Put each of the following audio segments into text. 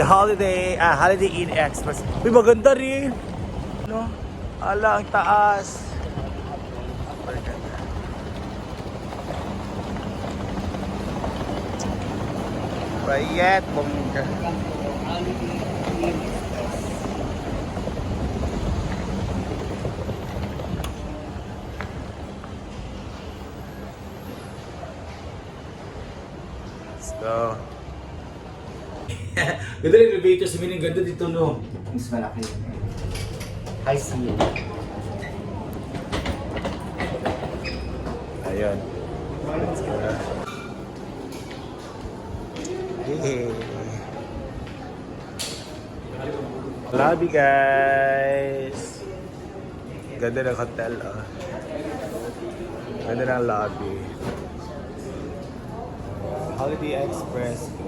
The Holiday, ah, Holiday Inn Express. Uy, maganda rin! No? Ala, ang taas. Bayet, bongga. Let's go. Ganda rin elevator sa mining ganda dito no. Mas malaki yun. High seal. Ayun. Let's go. Hey. Lobby guys. Ganda ng hotel oh. Ganda ng lobby. Holiday Express.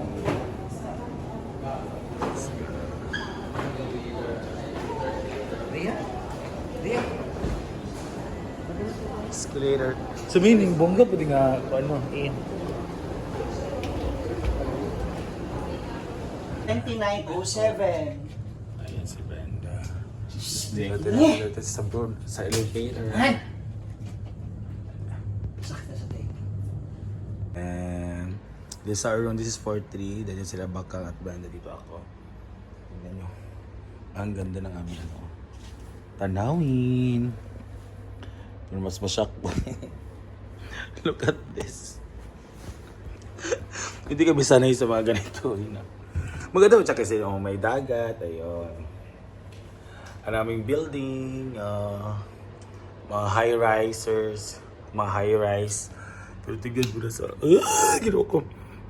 Escalator. So meaning, bongga pwede nga, ano, in. 2907. Ayan si Brenda. Dito na dito sa bro- sa elevator. Sakit na sa. And this is our room, this is 4-3. Then yun sila Bakang at Brenda dito ako. Tingnan nyo. Ang ganda ng aming ano. Tanawin. Pero mas masyak po. Look at this. Hindi kami sanay sa mga ganito. Know? Maganda mo siya kasi oh, may dagat. Ayun. Ang aming building. ah, mga high-risers. Mga high-rise. Pero tignan mo na sa... Ah! Ginawa ko.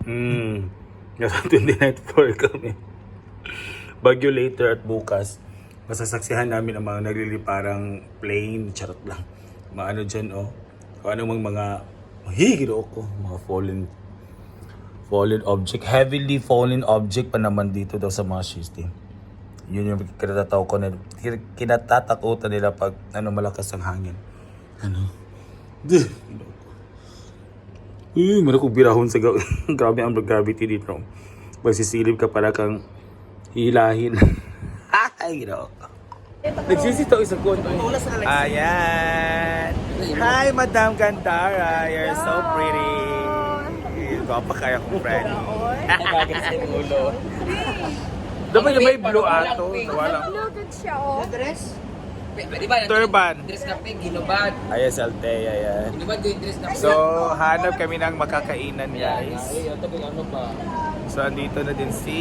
Hmm. Nasa 29th floor kami. Bagyo later at bukas. Masasaksihan namin ang mga nagliliparang plane. Charot lang. Mga ano dyan, oh. Ano mang mga... Hi, ginawa ko. Mga fallen fallen object. Heavily fallen object pa naman dito daw sa mga system. Yun yung kinatataw ko na kinatatakutan nila pag ano malakas ang hangin. Ano? Duh! Uy, meron kong birahon sa grabe ang gravity dito. Pag ka para kang hilahin. Ay, ginawa ko. Nagsisitaw isa ko. Ayan! Hi, Madam Gandara. You're so pretty. Gwapa kaya kong friend. Bakit sa ulo? Dapat yung may blue ato. Wala. Look siya, oh. Dress? Di ba? Turban. Dress na pink, hinubad. Ayan, Saltea, yan. Hinubad ko yung dress na pink. So, hanap kami ng makakainan, guys. Ay, ito kung ano pa. So, andito na din si...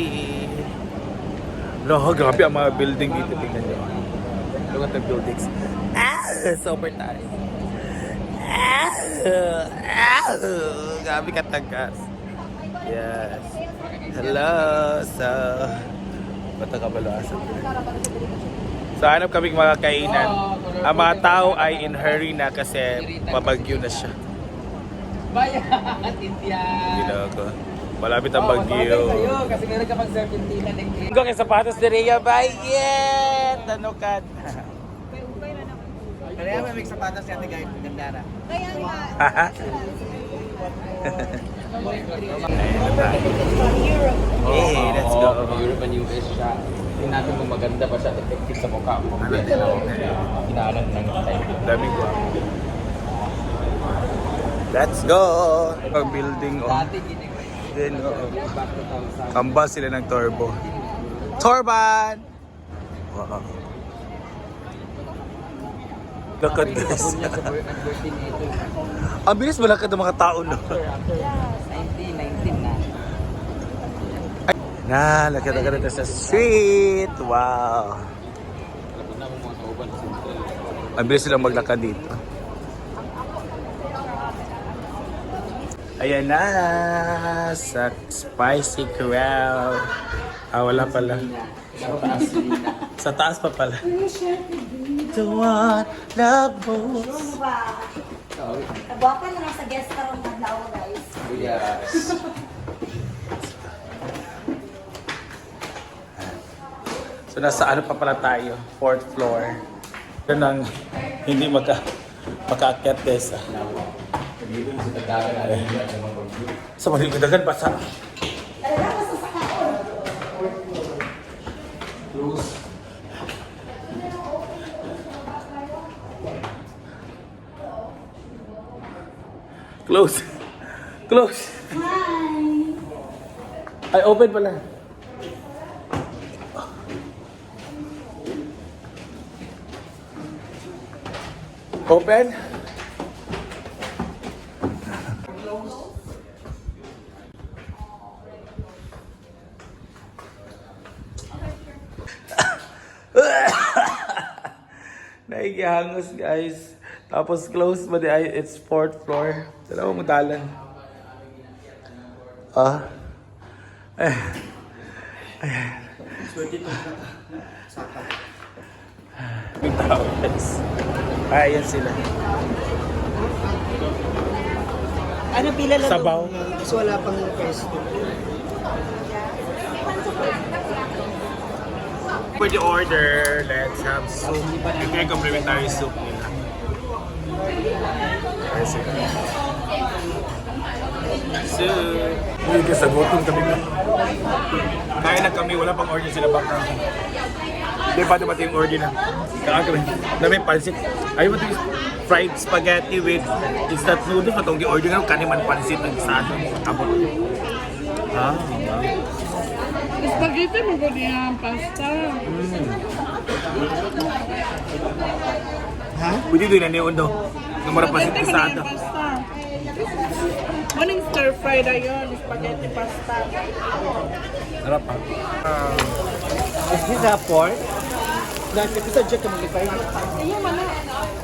No, grabe ang mga building dito. Tingnan nyo. Look at the buildings. Ah! Super tayo. Ah! Ah! Grabe katagas. Yes. Hello. So, bata ka balasan. So, hanap kaming mga kainan. Ang mga tao ay in hurry na kasi mabagyo na siya. Bayan! Indian! Ginawa ko. Malapit ang bagyo. sa'yo kasi meron ka pang serpentina ng Hanggang kay sapatos ni Rhea, bayet! Ano ka? Kaya may may sapatos yan ni Guy Gandara. Kaya nga. Hey, let's go. Europe and US siya. Tingnan natin kung maganda pa siya at effective sa mukha mo. Kinaanan ng time. Daming guwapo. Let's go! Ang building, oh. Dati ko. Then, sa Kamba sila ng turbo. Torban! Wow. Nag-birthday nito. Ang bilis malakad ng mga tao, no? After, after 19, 19 na. Na, lakad agad na sa street. Wow. Ang bilis silang maglakad dito. Ayan na sa Spicy Corral. Ah, wala pala. Sa taas. Sa taas pa pala. the one love most. Nagwapa na lang sa guest karong adlaw guys. Yes. So nasa ano pa pala tayo? Fourth floor. Yan ang hindi maka makaakyat des. Dito sa yung mga pag- Sa maligodagan pa sa Talaga mas sa kaon. Close. close. Close. Hi. Ay, open pala. Open? Naigihangos guys. Tapos close ba di ay it's fourth floor. Dalawa mo dalan. Ah. Eh. May tao guys. Ayan sila. Ano pila lang? Sabaw. Kasi wala pang pwesto. Pwede order. Let's have soup. Ito yung complimentary soup nila. Soup. Uy, kasi gutom kami na. Kaya na kami, wala pang order sila background. Hindi pa dumating yung order na. Kaya kami, na may pansit. Ayaw mo ito fried spaghetti with instant noodles. Matong gi-order nga, kaniman pansit ng sado. Abot. Ah, wow. Spaghetti mo ko niya, pasta. Pwede doon na niyon do. Namara pansit ng sado. pasta. Morning stir fried ayun, spaghetti pasta. Sarap ah. Is this a pork? Dahil kasi sa jet ka mag-ifay. Ayun man na.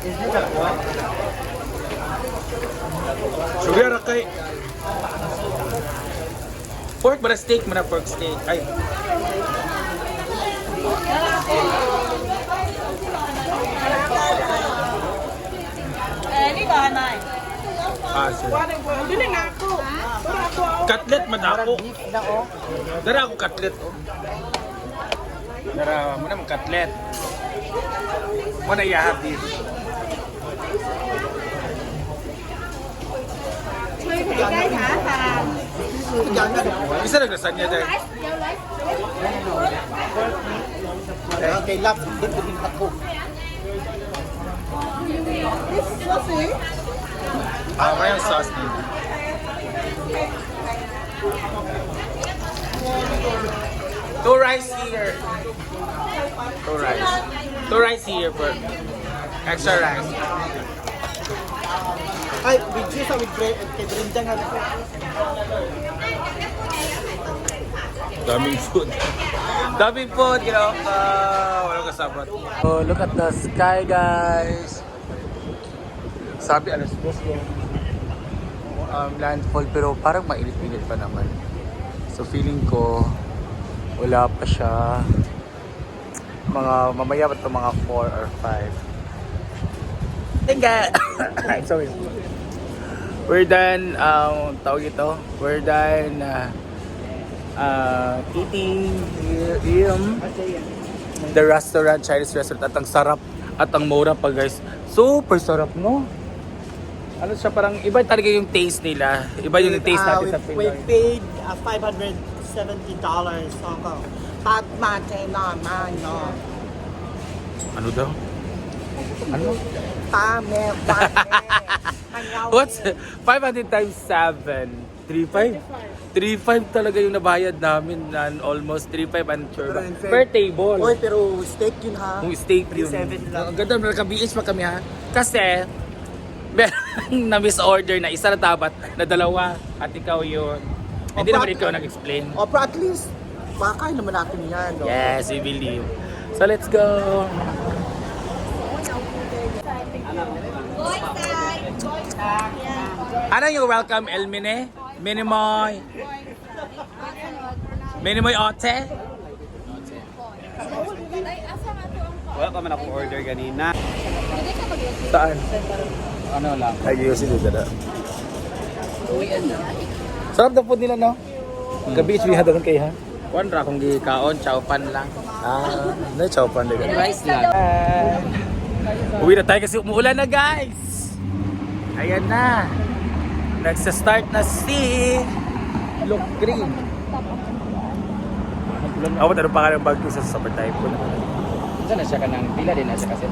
Is this a pork? Sugar kay Pork ba steak mo na pork steak? Ay. Eh, ni ba na? Ah, sir. Dili na ako. Para ako ako. Cutlet man ako. Beef na oh. Dara ako cutlet. Oh. Dara mo na mong cutlet. Mo na iya beef. Guys, ha? Ha? Isa naglasan niya dahil. Okay, love. Dito din ako. Saucy? Ah, may ang sauce dito. Two rice here. Two rice. Two rice here for extra rice. Ay, with juice with bread. Kay Brenda nga. Daming food. Daming food, you know. Uh, walang kasabot. Oh, look at the sky, guys. Sabi, alas dos yung um, landfall, pero parang mainit-init pa naman. So, feeling ko, wala pa siya. Mga, mamaya pa ito mga 4 or 5. Tinga! Sorry. We're done, um, tawag ito, we're done, uh, uh, eating yung the restaurant, Chinese restaurant at ang sarap at ang mura pa guys. Super sarap no? Ano siya parang iba talaga yung taste nila. Iba yung taste Ah, natin sa we, we Pinoy. paid uh, $570 Hong Kong. Pat mate naman, no. Ano daw? Ano? Pame, pame. What's 500 times 7? 3.5? 3.5 talaga yung nabayad namin na almost 3.5 and sure ba? Per table. Oy, pero steak yun ha. Kung steak yun. 3.7 lang. Ang ganda, nagka-BH pa kami ha. Kasi, meron na misorder na isa na dapat na dalawa at ikaw yun. Hindi naman ikaw nag-explain. O, pero at least, baka naman natin yan, no? Yes, we believe. So let's go. Ano yung welcome, Elmine? Minimoy. Minimoy Ote? Wala pa man akong order ganina. Saan? Ano lang. Si Dada. Sarap na food nila, no? Gabi, iswihan doon kay ha? Kuan ra kung gikaon, chowpan lang. Ah, na chow pan din. Rice lang. Uwi na tayo kasi umuulan na guys. Ayan na. Nagsa-start na si Look green. Ako ano pa ng bagyo sa super typhoon. Isa na siya kanang pila din na siya kasi.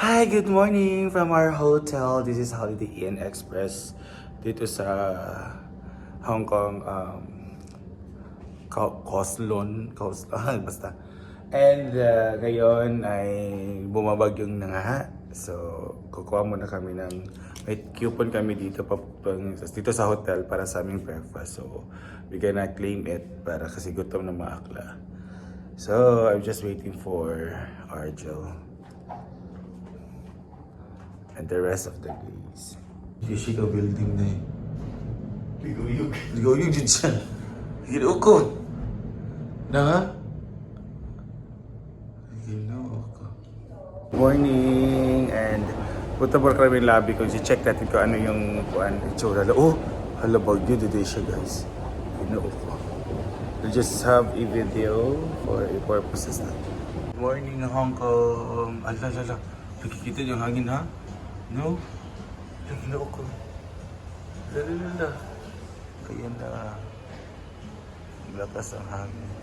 Hi, good morning from our hotel. This is Holiday Inn Express dito sa Hong Kong um Ko- Koslon, Kos ah, basta. And uh, ngayon ay bumabagyong na nga. So, kukuha muna kami ng may coupon kami dito pa dito sa hotel para sa aming breakfast. So, we gonna claim it para kasi gutom na mga akla. So, I'm just waiting for Argel and the rest of the days. Yushiga building na eh. Liguyog. Liguyog din siya. Ginukot. Na nga? Morning and punta po kami lobby ko. Si-check natin kung ano yung kuan itsura. Oh, hala bagyo today siya guys. Ginoko. We'll just have a video for a purposes na. Morning Hong Kong. Ala, ala, ala. Nakikita yung hangin ha? No? Ginoo ko. Lalala. Kaya na. Lakas ang hangin.